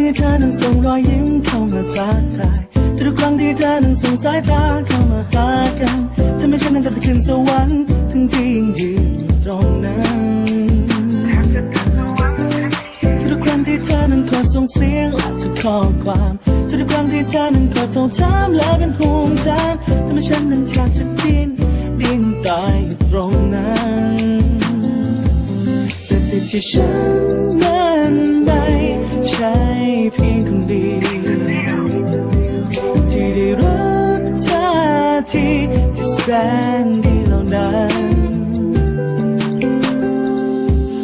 รั้งที่เธอนั้นส่งรอยยิ้มเข้ามาทักทายทุกครั้งที่เธอนั้นส่งสายตาเข้ามาหากันทำให้ฉันนั้นจะขึ้นสวรรค์ทั้งที่ยังยืนตรงนั้นทุกครั้งที่เธอนั้นขอส่งเสียงและทุกข้อความทุกครั้งที่เธอนั้นขอโทรถามและเป็นห่วงฉันทำให้ฉันนั้นอยากจะกินดิ้นตายอยู่ตรงนั้นแต่ติดที่ฉันนั้น ทีที่แสนดีเหล่านั้น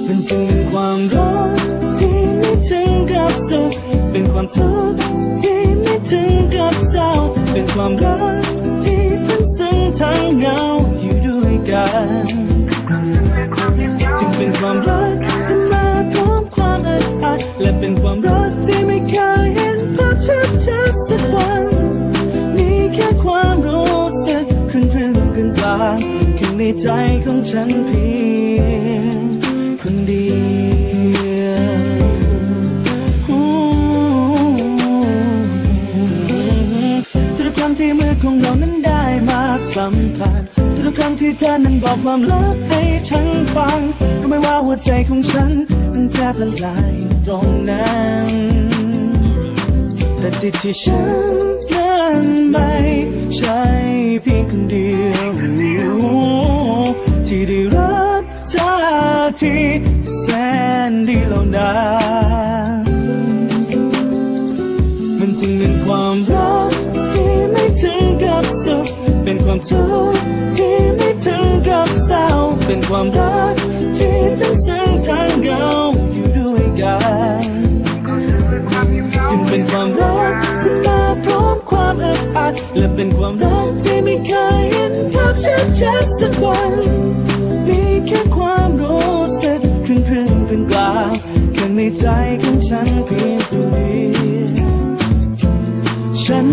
มันจึงเป็นความรักที่ไม่ถึงกับสุข เป็นความทุกข์ที่ไม่ถึงกับเศร้า เป็นความรักที่ทั้งซึ้งทั้งเหงาอยู่ด้วยกัน จึงเป็นความรักางกลางๆข้างในใจของฉันเพียงคนเดียวทุกครั้งที่มือของเรานั้นได้มาสัมผัสทุกครั้งที่เธอนั้นบอกความลับให้ฉันฟังก็ไม่ว่าหัวใจของฉันมันแทบละลายตรงนั้นแต่ติดที่ฉันนั้นไม่ใช่เพียงคนเดียว รับท่าทีที่แสนดีเหล่านั้นมันจึงเป็นความรักที่ไม่ถึงกับสุข เป็นความทุกข์ที่ไม่ถึงกับเศร้า เป็นความรักที่ทั้งซึ้งทั้งเหงาอยู่ด้วยกันจึงเป็นความรักที่มาพร้อมความอึดอัด และเป็นความรักที่ไม่เคยเห็นภาพชัดชัดๆสักวัน แค่ในใจของฉันเพียงผู้เดียวฉัน